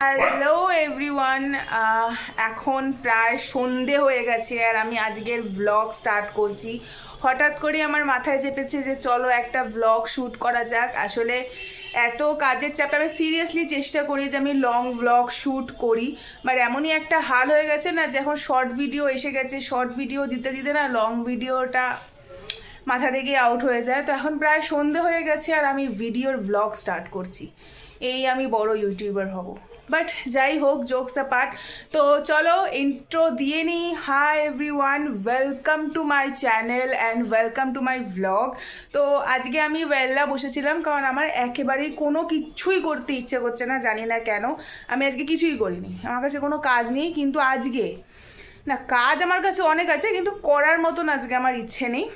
Hello everyone এখন প্রায় সন্ধে হয়ে গেছে আর আমি আজকের ব্লগ স্টার্ট করছি। হঠাৎ করে আমার মাথায় চেপেছে যে চলো একটা ব্লগ শ্যুট করা যাক। আসলে এত কাজের চাপে আমি সিরিয়াসলি চেষ্টা করি যে আমি লং ব্লগ শ্যুট করি। বাট এমনই একটা হাল হয়ে গেছে না যে এখন শর্ট ভিডিও এসে গেছে। শর্ট ভিডিও দিতে দিতে না লং ভিডিওটা মাথা থেকে আউট হয়ে যায়। তো এখন প্রায় সন্ধে হয়ে গেছে আর আমি ভিডিওর ব্লগ স্টার্ট করছি। এই আমি বড় ইউটিউবার হব। বাট যাই হোক জোকস পার্ট তো চলো ইন্ট্রো দিয়ে নিই। Hi everyone welcome to my channel and welcome to my vlog তো আজকে আমি ওয়েল্লা বসেছিলাম, কারণ আমার একেবারেই কোনো কিছুই করতে ইচ্ছে করছে না, জানি না কেন। আমি আজকে কিছুই করিনি। আমার কাছে কোনো কাজ নেই, কিন্তু আজকে, না, কাজ আমার কাছে অনেক আছে, কিন্তু করার মতন আজকে আমার ইচ্ছে নেই।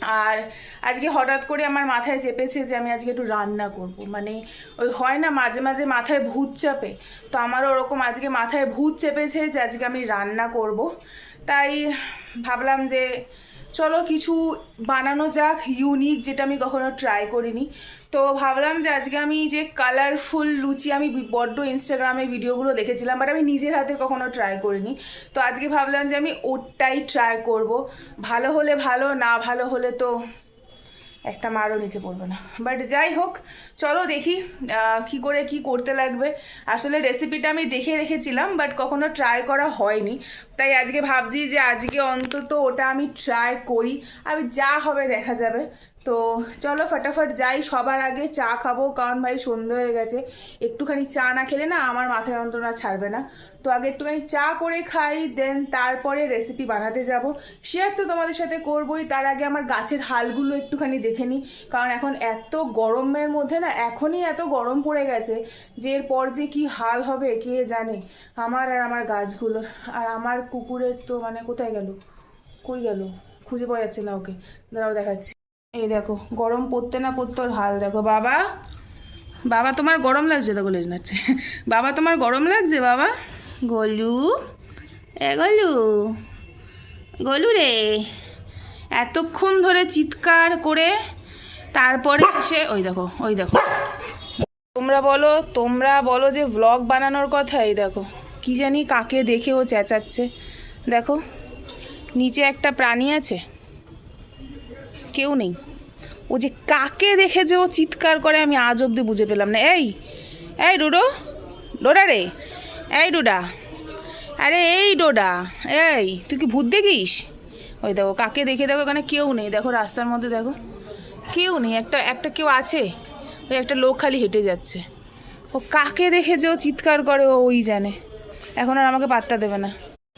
আর আজকে হঠাৎ করে আমার মাথায় চেপেছে যে আমি আজকে একটু রান্না করব। মানে ওই হয় না, মাঝে মাঝে মাথায় ভূত চাপে। তো আমারও ওরকম আজকে মাথায় ভূত চেপেছে যে আজকে আমি রান্না করব। তাই ভাবলাম যে চলো কিছু বানানো যাক ইউনিক যেটা আমি কখনো ট্রাই করিনি। তো ভাবলাম যে আজকে আমি যে কালারফুল লুচি, আমি বড্ড ইনস্টাগ্রামে ভিডিওগুলো দেখেছিলাম বাট আমি নিজের হাতে কখনো ট্রাই করিনি। তো আজকে ভাবলাম যে আমি ওটাই ট্রাই করব। ভালো হলে ভালো, না ভালো হলে তো একটা মারও নিচে পড়বে না। বাট যাই হোক, চলো দেখি কি করে কি করতে লাগবে। আসলে রেসিপিটা আমি দেখে রেখেছিলাম বাট কখনো ট্রাই করা হয়নি। তাই আজকে ভাবছি যে আজকে অন্তত ওটা আমি ট্রাই করি। আমি যা হবে দেখা যাবে। তো চলো ফটাফট যাই, সবার আগে চা খাব, কারণ ভাই সন্ধে হয়ে গেছে। একটুখানি চা না খেলে না আমার মাথায় যন্ত্রণা ছাড়বে না। তো আগে একটুখানি চা করে খাই দেন তারপরে রেসিপি বানাতে যাব। শেয়ার তো তোমাদের সাথে করবোই, তার আগে আমার গাছের হালগুলো একটুখানি দেখে নিই। কারণ এখন এত গরমের মধ্যে না, এখনই এত গরম পড়ে গেছে যে এরপর যে কি হাল হবে, কে জানে? আমার আর আমার গাছগুলোর, আর আমার কুকুরের তো মানে কোথায় গেল? কই গেল? খুঁজে পাওয়া যাচ্ছে না ওকে। দাঁড়াও দেখাচ্ছি। এই দেখো, গরম পড়তে না পড়তে ওর হাল দেখো। বাবা বাবা, তোমার গরম লাগছে তো গলেজ নাচ্ছে। বাবা, তোমার গরম লাগছে, বাবা? গলু, এ গলু গলু রে। এতক্ষণ ধরে চিৎকার করে তারপরে এসে, ওই দেখো ওই দেখো। তোমরা বলো তোমরা বলো যে ভ্লগ বানানোর কথা, এই দেখো। কি জানি কাকে দেখে ও চেঁচাচ্ছে। দেখো, নিচে একটা প্রাণী আছে। কেউ নেই। ও যে কাকে দেখে যে ও চিৎকার করে আমি আজ অব্দি বুঝে পেলাম না। এই এই ডোডো, ডোডা রে, এই ডোডা, আরে এই ডোডা, এই, তুই কি ভূত দেখিস? ওই দেখো, কাকে দেখে দেখো এখানে কেউ নেই। দেখো, রাস্তার মধ্যে দেখো, কেউ নেই। একটা একটা কেউ আছে, ওই একটা লোক খালি হেঁটে যাচ্ছে। ও কাকে দেখে যে ও চিৎকার করে ও ওই জানে। এখন আর আমাকে পাত্তা দেবে না।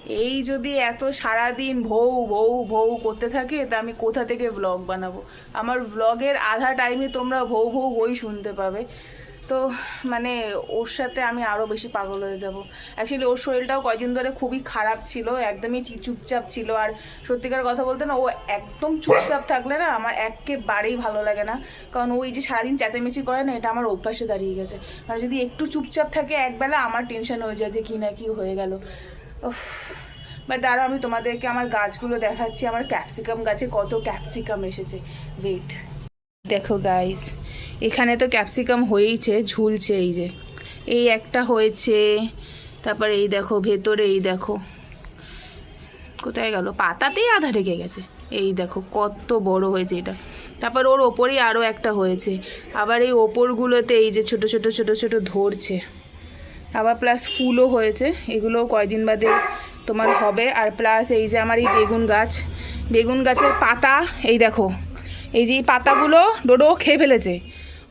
এই যদি এত সারাদিন ভৌ ভৌ ভৌ করতে থাকে, তা আমি কোথা থেকে ব্লগ বানাবো? আমার ব্লগের আধা টাইমে তোমরা ভৌ ভৌ বই শুনতে পাবে। তো মানে ওর সাথে আমি আরও বেশি পাগল হয়ে যাব। অ্যাকচুয়ালি ওর শরীরটাও কয়দিন ধরে খুবই খারাপ ছিল, একদমই চুপচাপ ছিল। আর সত্যিকার কথা বলতে না, ও একদম চুপচাপ থাকলে না, আমার একেবারেই ভালো লাগে না। কারণ ওই যে সারাদিন চেঁচামেচি করে না, এটা আমার অভ্যাসে দাঁড়িয়ে গেছে। আর যদি একটু চুপচাপ থাকে, একবেলা আমার টেনশন হয়ে যায় যে কি না কি হয়ে গেল। বাট দাঁড়াও, আমি তোমাদেরকে আমার গাছগুলো দেখাচ্ছি, আমার ক্যাপসিকাম গাছে কত ক্যাপসিকাম এসেছে। ওয়েট দেখো গাইস এখানে তো ক্যাপসিকাম হয়েইছে, ঝুলছে এই যে। এই একটা হয়েছে, তারপর এই দেখো, ভেতরে এই দেখো। কোথায় গেল? পাতাতেই আধা ঢেকে গেছে। এই দেখো, কত বড় হয়েছে এটা। তারপর ওর ওপরেই আরও একটা হয়েছে। আবার এই ওপরগুলোতে এই যে ছোট ছোট ছোট ছোট ধরছে। আবার প্লাস ফুলও হয়েছে। এগুলো কয়দিন বাদে তোমার হবে। আর প্লাস এই যে আমার এই বেগুন গাছ। বেগুন গাছের পাতা, এই দেখো। এই যে এই পাতাগুলো ডোডো খেয়ে ফেলেছে।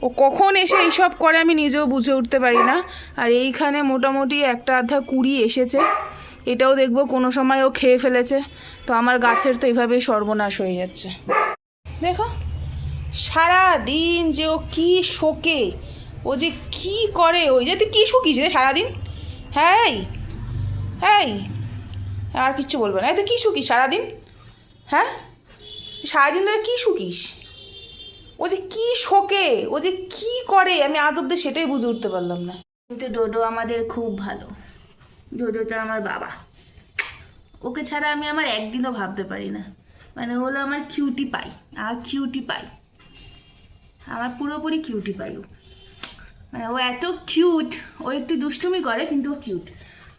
ও কখন এসে এইসব করে আমি নিজেও বুঝে উঠতে পারি না। আর এইখানে মোটামুটি একটা আধা কুড়ি এসেছে। এটাও দেখব কোনো সময় ও খেয়ে ফেলেছে। তো আমার গাছের তো এইভাবেই সর্বনাশ হয়ে যাচ্ছে। দেখো সারা দিন যে ও কী শোকে। ও যে কি করে? ওই যে তুই কি শুকিস রে সারাদিন? হ্যাঁ হ্যাঁ আর কিচ্ছু বলবে না। তুই কী শুকিস সারাদিন? হ্যাঁ? সারাদিন ধরে কী শুকিস? ও যে কি শোকে? ও যে কি করে? আমি আজ অব্দি সেটাই বুঝে উঠতে পারলাম না। কিন্তু ডোডো আমাদের খুব ভালো। ডোডোটা আমার বাবা। ওকে ছাড়া আমি আমার একদিনও ভাবতে পারি না। মানে হলো আমার কিউটি পাই আর কিউটি পাই আমার পুরোপুরি কিউটি পাই ও। মানে ও এত কিউট ও একটু দুষ্টুমি করে, কিন্তু ও কিউট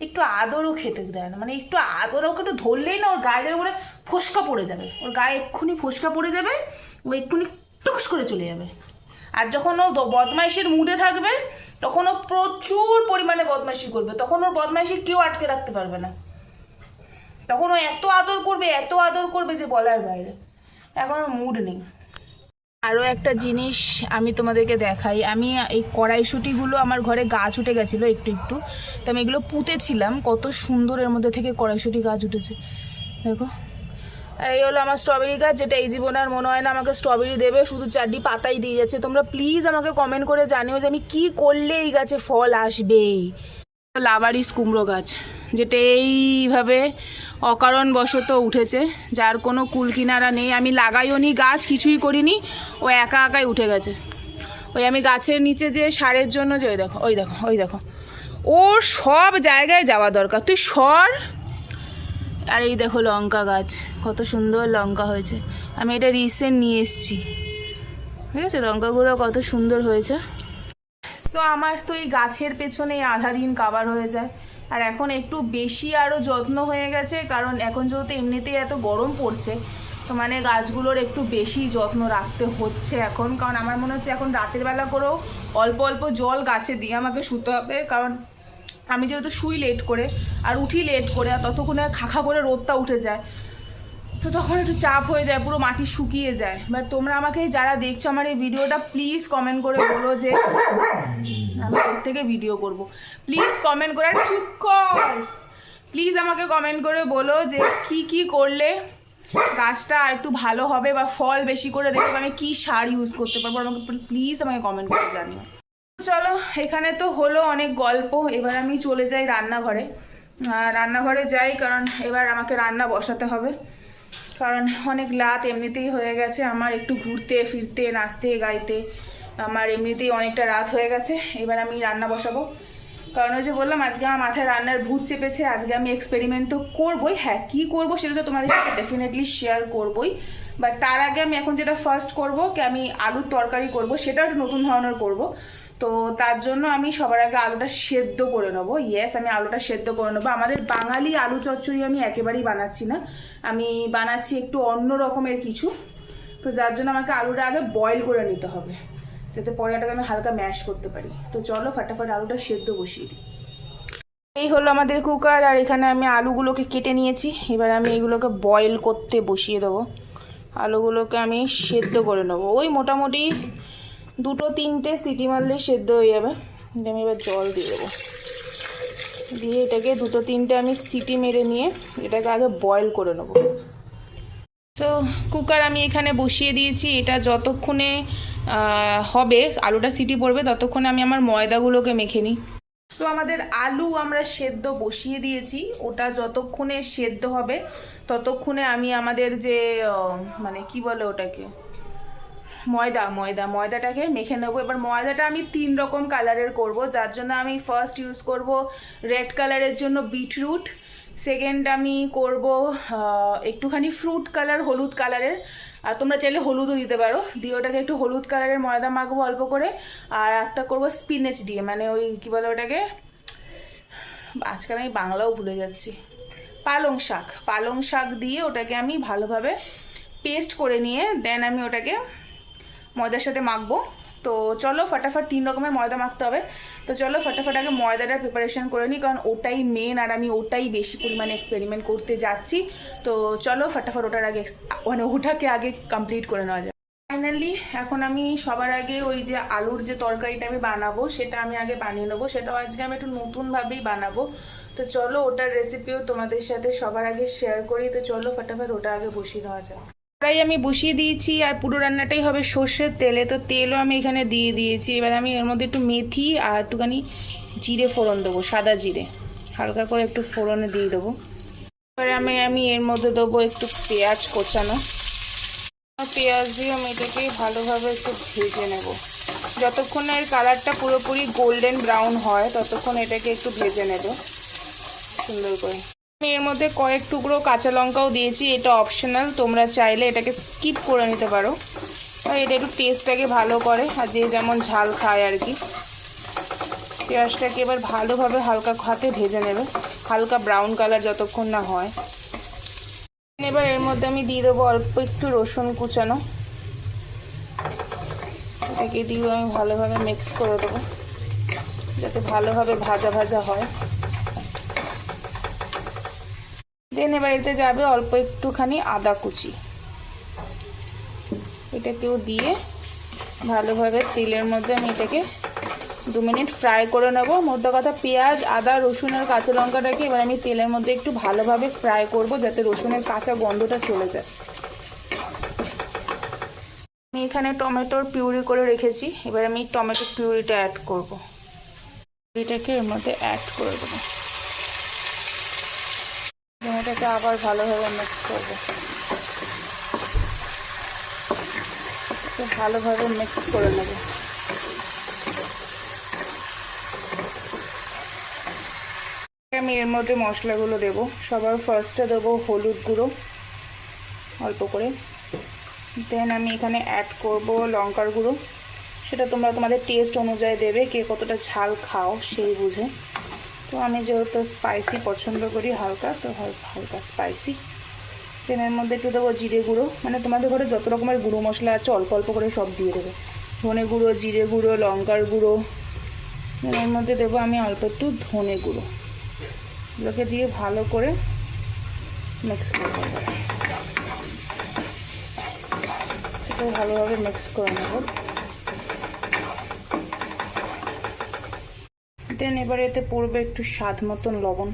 একটু আদরও খেতে দেয় না। মানে একটু আদর ওকে একটু ধরলেই না, ওর গায়ে যেন মানে ফোসকা পড়ে যাবে। ওর গায়ে এক্ষুনি ফোসকা পড়ে যাবে, ও এক্ষুনি টুকুস করে চলে যাবে। আর যখন ও বদমাইশের মুডে থাকবে, তখন ও প্রচুর পরিমাণে বদমাইশি করবে। তখন ওর বদমাইশি কেউ আটকে রাখতে পারবে না। তখন ও এত আদর করবে, এত আদর করবে যে বলার বাইরে। এখন মুড নেই। আরও একটা জিনিস আমি তোমাদেরকে দেখাই। আমি এই কড়াইশুটিগুলো আমার ঘরে গাছ উঠে গেছিল একটু একটু। তো আমি এগুলো পুঁতেছিলাম, কত সুন্দর এর মধ্যে থেকে কড়াইশুটি গাছ উঠেছে দেখো। আর এই হলো আমার স্ট্রবেরি গাছ, যেটা এই জীবন আর মনে হয় না আমাকে স্ট্রবেরি দেবে, শুধু চারটি পাতাই দিয়ে যাচ্ছে। তোমরা প্লিজ আমাকে কমেন্ট করে জানিও যে আমি কি করলে এই গাছে ফল আসবে। লাবারিস কুমড়ো গাছ, যেটা এইভাবে অকারণবশত উঠেছে, যার কোনো কুল কিনারা নেই। আমি লাগাইও নি গাছ, কিছুই করিনি। ও একা একাই উঠে গেছে। ওই আমি গাছের নিচে যে সারের জন্য যে, ওই দেখো ওই দেখো ওই দেখো। ওর সব জায়গায় যাওয়া দরকার। তুই সর। আর এই দেখো লঙ্কা গাছ, কত সুন্দর লঙ্কা হয়েছে। আমি এটা রিসেন্ট নিয়ে এসেছি। ঠিক আছে? লঙ্কাগুলো কত সুন্দর হয়েছে। তো আমার তো এই গাছের পেছনে আধা দিন কাবার হয়ে যায়। আর এখন একটু বেশি আরও যত্ন হয়ে গেছে, কারণ এখন যেহেতু এমনিতেই এত গরম পড়ছে, তো মানে গাছগুলোর একটু বেশি যত্ন রাখতে হচ্ছে এখন। কারণ আমার মনে হচ্ছে এখন রাতের বেলা করেও অল্প অল্প জল গাছে দিয়ে আমাকে শুতে হবে, কারণ আমি যেহেতু শুই লেট করে, আর উঠি লেট করে, আর ততক্ষণে খাখা করে রোদটা উঠে যায়। তো তখন একটু চাপ হয়ে যায়, পুরো মাটি শুকিয়ে যায়। বাট তোমরা আমাকে যারা দেখছ আমার এই ভিডিওটা প্লিজ কমেন্ট করে বলো যে, আমি থেকে ভিডিও করব। প্লিজ কমেন্ট করে চুপ কর। প্লিজ আমাকে কমেন্ট করে বলো যে, কি কি করলে গাছটা একটু ভালো হবে বা ফল বেশি করে দেবে বা আমি কি সার ইউজ করতে পারব, আমাকে প্লিজ আমাকে কমেন্ট করে জানিও। চলো, এখানে তো হলো অনেক গল্প, এবার আমি চলে যাই রান্নাঘরে। রান্নাঘরে যাই, কারণ এবার আমাকে রান্না বসাতে হবে। কারণ অনেক লাত এমনিতেই হয়ে গেছে। আমার একটু ঘুরতে, ফিরতে, নাচতে, গাইতে আমার এমনিতেই অনেকটা রাত হয়ে গেছে। এবার আমি রান্না বসাবো। কারণ ওই যে বললাম, আজকে আমার মাথায় রান্নার ভূত চেপেছে। আজকে আমি এক্সপেরিমেন্ট তো করবোই। হ্যাঁ কী করব সেটা তো তোমাদের সাথে ডেফিনেটলি শেয়ার করবোই। বাট তার আগে আমি এখন যেটা ফার্স্ট করব, কি আমি আলুর তরকারি করব সেটা একটু নতুন ধরনের করব। তো তার জন্য আমি সবার আগে আলুটা সেদ্ধ করে নেব। ইয়েস আমি আলুটা সেদ্ধ করে নেব। আমাদের বাঙালি আলু চচ্চড়ি আমি একেবারেই বানাচ্ছি না। আমি বানাচ্ছি একটু অন্য রকমের কিছু। তো যার জন্য আমাকে আলুটা আগে বয়েল করে নিতে হবে। যাতে পরে এটাকে আমি হালকা ম্যাশ করতে পারি। তো চলো ফাটাফাট আলুটা সেদ্ধ বসিয়ে দিই। এই হলো আমাদের কুকার আর এখানে আমি আলুগুলোকে কেটে নিয়েছি। এবার আমি এগুলোকে বয়েল করতে বসিয়ে দেবো। আলুগুলোকে আমি সেদ্ধ করে নেব। ওই মোটামুটি দুটো তিনটে সিটি মারলে সেদ্ধ হয়ে যাবে। আমি এবার জল দিয়ে দেবো। দিয়ে এটাকে দুটো তিনটে আমি সিটি মেরে নিয়ে এটাকে আগে বয়েল করে নেব। তো কুকার আমি এখানে বসিয়ে দিয়েছি। এটা যতক্ষণে হবে, আলুটা সিটি পড়বে, ততক্ষণে আমি আমার ময়দাগুলোকে মেখে নিই। তো আমাদের আলু আমরা সেদ্ধ বসিয়ে দিয়েছি। ওটা যতক্ষণে সেদ্ধ হবে, ততক্ষণে আমি আমাদের যে মানে কি বলে ওটাকে? ময়দা ময়দা, ময়দাটাকে মেখে নেব। এবার ময়দাটা আমি তিন রকম কালারের করব। যার জন্য আমি ফার্স্ট ইউজ করব রেড কালারের জন্য বিটরুট সেকেন্ড আমি করব একটুখানি ফ্রুট কালার হলুদ কালারের আর তোমরা চাইলে হলুদও দিতে পারো। দিয়ে ওটাকে একটু হলুদ কালারের ময়দা মাখবো অল্প করে। আর একটা করব স্পিনেচ দিয়ে। মানে ওই কী বলে ওটাকে? আজকাল আমি বাংলাও ভুলে যাচ্ছি। পালং শাক। পালং শাক দিয়ে ওটাকে আমি ভালোভাবে পেস্ট করে নিয়ে দেন আমি ওটাকে ময়দার সাথে মাখবো। তো চলো ফটাফট তিন রকমের ময়দা মাখতে হবে। তো চলো ফটাফট আগে ময়দাটার প্রিপারেশন করে নিই কারণ ওটাই মেন আর আমি ওটাই বেশি পরিমাণে এক্সপেরিমেন্ট করতে যাচ্ছি। তো চলো ফটাফট ওটার আগে মানে ওটাকে আগে কমপ্লিট করে নেওয়া যায় ফাইনালি এখন আমি সবার আগে ওই যে আলুর যে তরকারিটা আমি বানাবো, সেটা আমি আগে বানিয়ে নেব। সেটাও আজকে আমি একটু নতুনভাবেই বানাবো। তো চলো ওটার রেসিপিও তোমাদের সাথে সবার আগে শেয়ার করি। তো চলো ফটাফট ওটা আগে বসিয়ে দেওয়া যাক। কড়াই আমি বসিয়ে দিয়েছি আর পুরো রান্নাটাই হবে সর্ষের তেলে। তো তেলও আমি এখানে দিয়ে দিয়েছি। এবার আমি এর মধ্যে একটু মেথি আর একটুখানি জিরে ফোড়ন দেবো, সাদা জিরে। হালকা করে একটু ফোড়নে দিয়ে দেবো। এবারে আমি আমি এর মধ্যে দেবো একটু পেঁয়াজ কোচানো। পেঁয়াজ দিয়ে আমি এটাকে ভালোভাবে একটু ভেজে নেব। যতক্ষণ এর কালারটা পুরোপুরি গোল্ডেন ব্রাউন হয়, ততক্ষণ এটাকে একটু ভেজে নেব। সুন্দর করে। এর মধ্যে কয়েক টুকরো কাঁচা লঙ্কাও দিয়েছি, এটা অপশনাল তোমরা চাইলে এটাকে স্কিপ করে নিতে পারো। এটা একটু টেস্টটাকে ভালো করে, আর যে যেমন ঝাল খায় আর কি। পেঁয়াজটাকে এবার ভালোভাবে হালকা হাতে ভেজে নেবে, হালকা ব্রাউন কালার যতক্ষণ না হয়। এবার এর মধ্যে আমি দিয়ে দেবো অল্প একটু রসুন কুচানো। এটাকে দিয়ে আমি ভালোভাবে মিক্স করে দেবো, যাতে ভালোভাবে ভাজা ভাজা হয়। এবার এতে যাবে, অল্প একটুখানি আদা কুচি। এটাকেও দিয়ে ভালোভাবে তেলের মধ্যে আমি এটাকে দু মিনিট ফ্রাই করে নেব। মোটা কথা, পেঁয়াজ, আদা রসুন আর কাঁচা লঙ্কাটাকে এবার আমি তেলের মধ্যে একটু ভালোভাবে ফ্রাই করব, যাতে রসুনের কাঁচা গন্ধটা চলে যায়। আমি এখানে টমেটোর পিউরি করে রেখেছি, এবার আমি টমেটোর পিউরিটা অ্যাড করব। পিউরিটাকে এর মধ্যে অ্যাড করে দেবো। এটাকে আবার ভালোভাবে মিক্স করব? ভালোভাবে মিক্স করে নেব। আমি এর মধ্যে মশলাগুলো দেবো। সবার ফার্স্টে দেবো হলুদ গুঁড়ো, অল্প করে। দেন আমি এখানে অ্যাড করব লঙ্কার গুঁড়ো। সেটা তোমরা তোমাদের টেস্ট অনুযায়ী দেবে, কে কতটা ঝাল খাও সেই বুঝে। তো আমি যেহেতু স্পাইসি পছন্দ করি হালকা, তো হালকা স্পাইসি দেন মধ্যে একটু দেবো জিরে গুঁড়ো। মানে তোমাদের ঘরে যত রকমের গুঁড়ো মশলা আছে, অল্প অল্প করে সব দিয়ে দেবে। ধনে গুঁড়ো, জিরে গুঁড়ো, লঙ্কার গুঁড়ো। এর মধ্যে দেবো আমি অল্প একটু ধনে গুঁড়ো। এগুলোকে দিয়ে ভালো করে মিক্স করে এটাও ভালোভাবে মিক্স করে নেব। দেন এবার এতে পড়বে একটু স্বাদ মতন লবণ।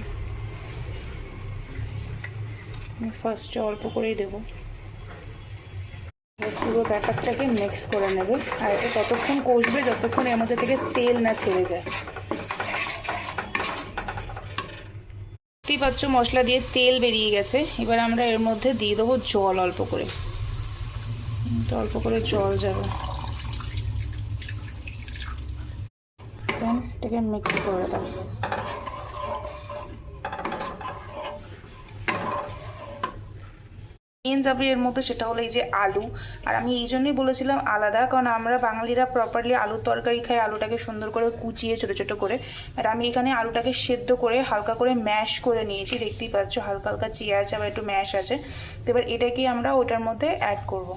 ফার্স্টে অল্প করেই দেবো। পুরো ব্যাপারটাকে মিক্স করে নেবে। আর এটা ততক্ষণ কষবে, যতক্ষণ এর মধ্যে থেকে তেল না ছেড়ে যায়। দেখতেই পাচ্ছ মশলা দিয়ে তেল বেরিয়ে গেছে। এবার আমরা এর মধ্যে দিয়ে দেবো জল অল্প করে। অল্প করে জল যাবে। এটাকে মিক্স করে দাও। মেন যাবে এর মধ্যে সেটা হলো এই যে আলু। আর আমি এই জন্যই বলেছিলাম আলাদা, কারণ আমরা বাঙালিরা প্রপারলি আলুর তরকারি খাই, আলুটাকে সুন্দর করে কুচিয়ে ছোটো ছোটো করে। আর আমি এখানে আলুটাকে সেদ্ধ করে হালকা করে ম্যাশ করে নিয়েছি, দেখতেই পাচ্ছ হালকা হালকা চিয়া আছে আবার একটু ম্যাশ আছে। তো এবার এটাকে আমরা ওটার মধ্যে অ্যাড করব।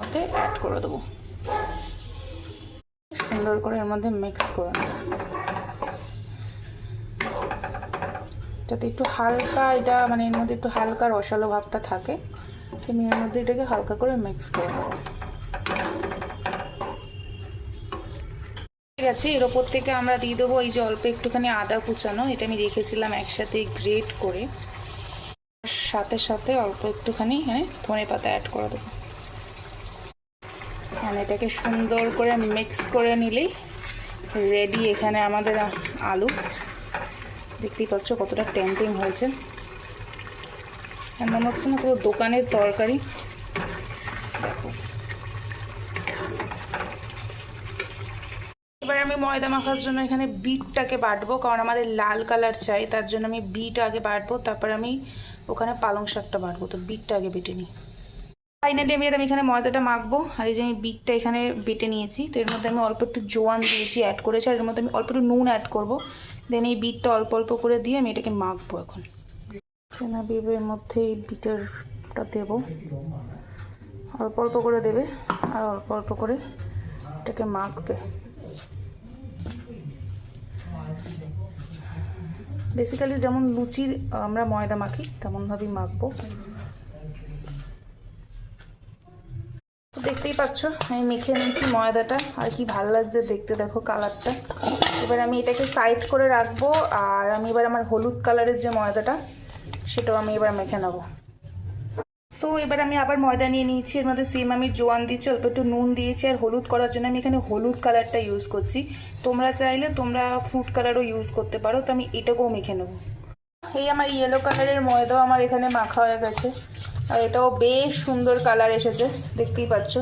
মধ্যে অ্যাড করে দেবো। সুন্দর করে এর মধ্যে মিক্স করে যাতে একটু হালকা এটা মানে এর মধ্যে একটু হালকা রসালো ভাবটা থাকে তুমি এর মধ্যে এটাকে হালকা করে মিক্স করে ঠিক আছে, এর ওপর থেকে আমরা দিয়ে দেবো এই যে অল্প একটুখানি আদা কুচানো, এটা আমি রেখেছিলাম একসাথে গ্রেট করে। সাথে সাথে অল্প একটুখানি হ্যাঁ ধনে পাতা অ্যাড করে দেবো। মানে এটাকে সুন্দর করে মিক্স করে নিলেই রেডি এখানে আমাদের আলু। দেখতেই পাচ্ছ কতটা টেম্পিং হয়েছে। মনে হচ্ছে না পুরো দোকানের তরকারি। এবার আমি ময়দা মাখার জন্য এখানে বিটটাকে বাটবো, কারণ আমাদের লাল কালার চাই, তার জন্য আমি বিট আগে বাটবো, তারপর আমি ওখানে পালং শাকটা বাটবো। তো বিটটা আগে বেটে নিই। ফাইনালি আমি আমি এখানে ময়দাটা মাখবো। আর এই যে আমি বিটটা এখানে বেটে নিয়েছি, তো এর মধ্যে আমি অল্প একটু জোয়ান দিয়েছি অ্যাড করেছি, আর এর মধ্যে আমি অল্প একটু নুন অ্যাড করব। দেন এই বিটটা অল্প অল্প করে দিয়ে আমি এটাকে মাখবো এখন। চেনা বিবের মধ্যে এই বিটারটা দেব। অল্প অল্প করে দেবে, আর অল্প অল্প করে এটাকে মাখবে। বেসিক্যালি যেমন লুচির আমরা ময়দা মাখি, তেমনভাবেই মাখবো। দেখতেই পাচ্ছ, আমি মেখে নিয়েছি ময়দাটা। আর কি ভালো লাগছে দেখতে, দেখো কালারটা। এবার আমি এটাকে সাইড করে রাখব, আর আমি এবার আমার হলুদ কালারের যে ময়দাটা, সেটাও আমি এবার মেখে নেব। তো এবার আমি আবার ময়দা নিয়ে নিয়েছি, এর মধ্যে সেম আমি জোয়ান দিয়েছি, অল্প একটু নুন দিয়েছি, আর হলুদ করার জন্য আমি এখানে হলুদ কালারটা ইউজ করছি। তোমরা চাইলে তোমরা ফ্রুট কালারও ইউজ করতে পারো, তো আমি এটাকেও মেখে নেব। এই আমার ইয়েলো কালারের ময়দাও আমার এখানে মাখা হয়ে গেছে। আর এটাও বেশ সুন্দর কালার এসেছে, দেখতেই পাচ্ছ।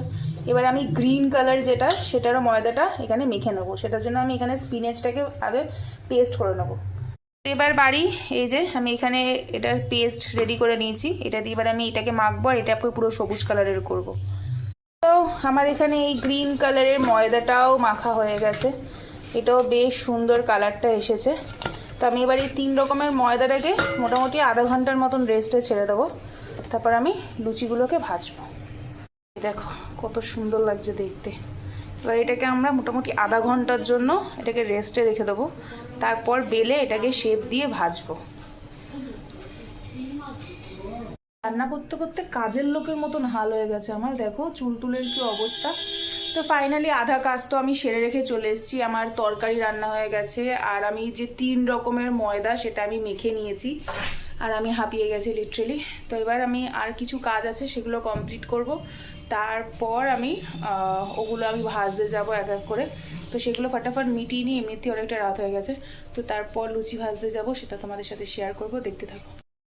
এবার আমি গ্রিন কালার যেটা, সেটারও ময়দাটা এখানে মেখে নেব। সেটার জন্য আমি এখানে স্পিনেচটাকে আগে পেস্ট করে নেব। এবার বাড়ি, এই যে আমি এখানে এটার পেস্ট রেডি করে নিয়েছি। এটা দিয়ে এবার আমি এটাকে মাখবো আর এটাকে পুরো সবুজ কালারের করব। তো আমার এখানে এই গ্রিন কালারের ময়দাটাও মাখা হয়ে গেছে। এটাও বেশ সুন্দর কালারটা এসেছে। তো আমি এবার এই তিন রকমের ময়দাটাকে মোটামুটি আধা ঘণ্টার মতন রেস্টে ছেড়ে দেবো। তারপর আমি লুচিগুলোকে ভাজবো। দেখো, কত সুন্দর লাগছে দেখতে। এবার এটাকে আমরা মোটামুটি আধা ঘণ্টার জন্য এটাকে রেস্টে রেখে দেবো। তারপর বেলে এটাকে শেপ দিয়ে ভাজবো। রান্না করতে করতে কাজের লোকের মতন হাল হয়ে গেছে আমার। দেখো চুল টুলের কি অবস্থা। তো ফাইনালি আধা কাজ তো আমি সেরে রেখে চলে এসেছি। আমার তরকারি রান্না হয়ে গেছে। আর আমি যে তিন রকমের ময়দা সেটা আমি মেখে নিয়েছি। আর আমি হাঁপিয়ে গেছি লিটারেলি তো এবার আমি আর কিছু কাজ আছে, সেগুলো কমপ্লিট করব। তারপর আমি ওগুলো আমি ভাজতে যাব এক এক করে। তো সেগুলো ফাটাফাট মিটিয়ে নিই এমনিতেই অনেকটা রাত হয়ে গেছে। তো তারপর লুচি ভাজতে যাব, সেটা তোমাদের সাথে শেয়ার করব, দেখতে থাকো।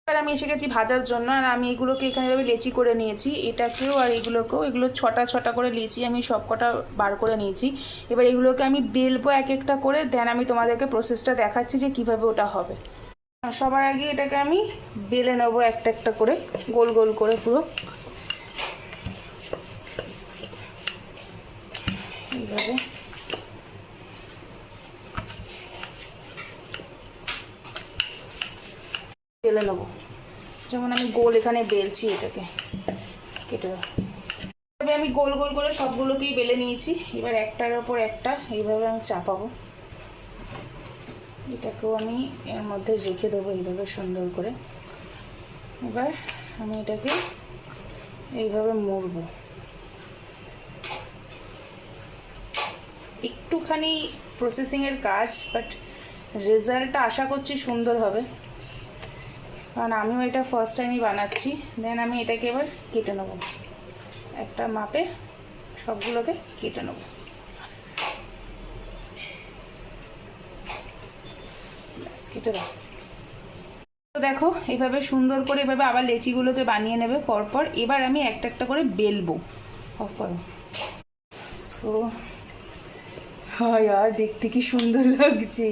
এবার আমি এসে গেছি ভাজার জন্য, আর আমি এগুলোকে এখানে এভাবে লেচি করে নিয়েছি। এটাকেও আর এগুলোকেও, এগুলো ছটা ছটা করে লেচি আমি সব কটা বার করে নিয়েছি। এবার এগুলোকে আমি বেলবো এক একটা করে দেন আমি তোমাদেরকে প্রসেসটা দেখাচ্ছি যে কীভাবে ওটা হবে। সবার আগে এটাকে আমি বেলে নেব একটা একটা করে, গোল গোল করে পুরো। এইভাবে। বেলে নেব। যেমন আমি গোল এখানে বেলছি এটাকে, কেটে দেবো আমি গোল গোল করে সবগুলোকেই বেলে নিয়েছি। এবার একটার ওপর একটা, এইভাবে আমি চাপাবো। এটাকেও আমি এর মধ্যে রেখে দেবো এইভাবে সুন্দর করে। এবার আমি এটাকে এইভাবে মুড়বো। একটুখানি প্রসেসিংয়ের কাজ বাট রেজাল্টটা আশা করছি সুন্দর হবে। কারণ আমিও এটা ফার্স্ট টাইমই বানাচ্ছি। দেন আমি এটাকে এবার কেটে নেব। একটা মাপে সবগুলোকে কেটে নেব। কেটে দাও। তো দেখো এইভাবে সুন্দর করে এভাবে আবার লেচিগুলোকে বানিয়ে নেবে, পরপর এবার আমি একটা একটা করে বেলবো। অফ করো। সো হয় আর দেখতে কি সুন্দর লাগছে।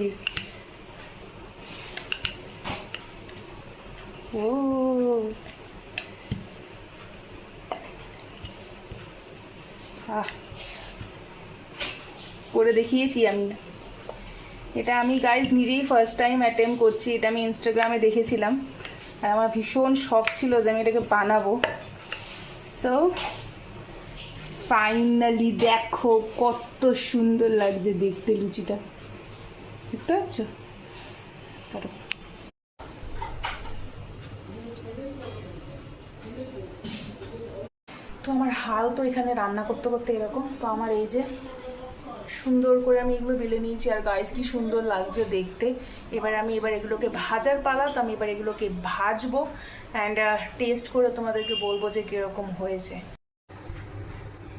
ও। করে দেখিয়েছি আমি। এটা আমি গাইজ নিজেই ফার্স্ট টাইম অ্যাটেম্প করছি, এটা আমি ইনস্টাগ্রামে দেখেছিলাম। আর আমার ভীষণ শখ ছিল যে আমি এটাকে বানাবো। সো ফাইনালি দেখো কত সুন্দর লাগছে দেখতে লুচিটা। দেখতে পাচ্ছ? তো আমার হাল তো এখানে রান্না করতে করতে এরকম, তো আমার এই যে সুন্দর করে আমি এগুলো বেলে নিয়েছি। আর গাইস কি সুন্দর লাগছে দেখতে। এবার আমি এবার এগুলোকে ভাজার পালা, তো আমি এবার এগুলোকে ভাজবো। অ্যান্ড টেস্ট করে তোমাদেরকে বলব যে কীরকম হয়েছে।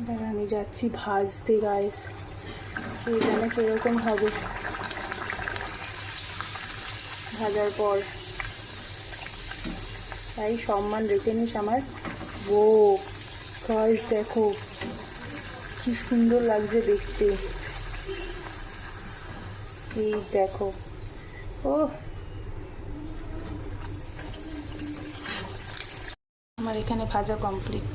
এবার আমি যাচ্ছি ভাজতে গাইস এইখানে কীরকম হবে? ভাজার পর। তাই সম্মান রেখে নিস আমার। ও গাইস দেখো। কি সুন্দর লাগছে দেখতে। এই দেখো। ও আমার এখানে ভাজা কমপ্লিট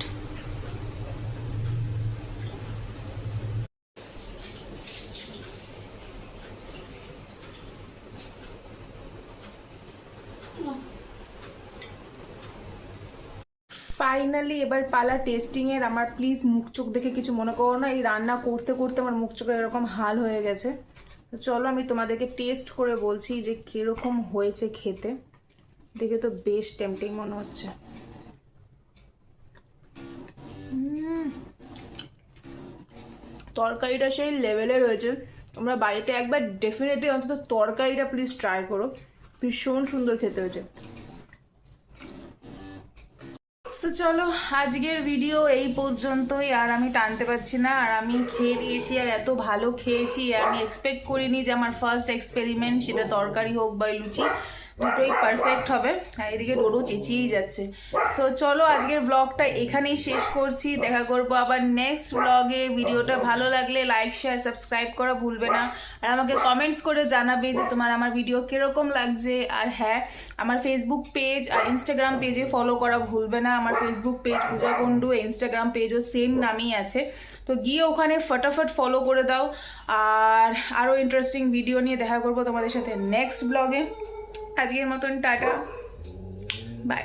ফাইনালি এবার পালা টেস্টিং এর আমার প্লিজ মুখ চোখ দেখে কিছু মনে করো না। এই রান্না করতে করতে আমার মুখ চোখে এরকম হাল হয়ে গেছে। তো চলো আমি তোমাদেরকে টেস্ট করে বলছি যে কীরকম হয়েছে খেতে। দেখে তো বেশ টেম্পটিং মনে হচ্ছে। তরকারিটা সেই লেভেলে রয়েছে। তোমরা বাড়িতে একবার ডেফিনেটলি অন্তত তরকারিটা প্লিজ ট্রাই করো। ভীষণ সুন্দর খেতে হয়েছে। তো চলো, আজকের ভিডিও এই পর্যন্তই। আর আমি টানতে পারছি না, আর আমি খেয়ে দিয়েছি, আর এত ভালো খেয়েছি আমি এক্সপেক্ট করিনি যে আমার ফার্স্ট এক্সপেরিমেন্ট সেটা তরকারি হোক বা লুচি। দুটোই পারফেক্ট হবে। আর এদিকে ডোডো চেঁচিয়েই যাচ্ছে। সো চলো আজকের ব্লগটা এখানেই শেষ করছি। দেখা করব আবার নেক্সট ব্লগে ভিডিওটা ভালো লাগলে লাইক শেয়ার সাবস্ক্রাইব করা ভুলবে না। আর আমাকে কমেন্টস করে জানাবে যে তোমার আমার ভিডিও কীরকম লাগছে। আর হ্যাঁ আমার ফেসবুক পেজ আর ইনস্টাগ্রাম পেজে ফলো করা ভুলবে না। আমার Facebook page Puja Kundu Instagram পেজও same নামেই আছে। তো গিয়ে ওখানে ফটাফট ফলো করে দাও। আর আরও ইন্টারেস্টিং ভিডিও নিয়ে দেখা করব তোমাদের সাথে নেক্সট ব্লগে আজকের মতন টাটা। বাই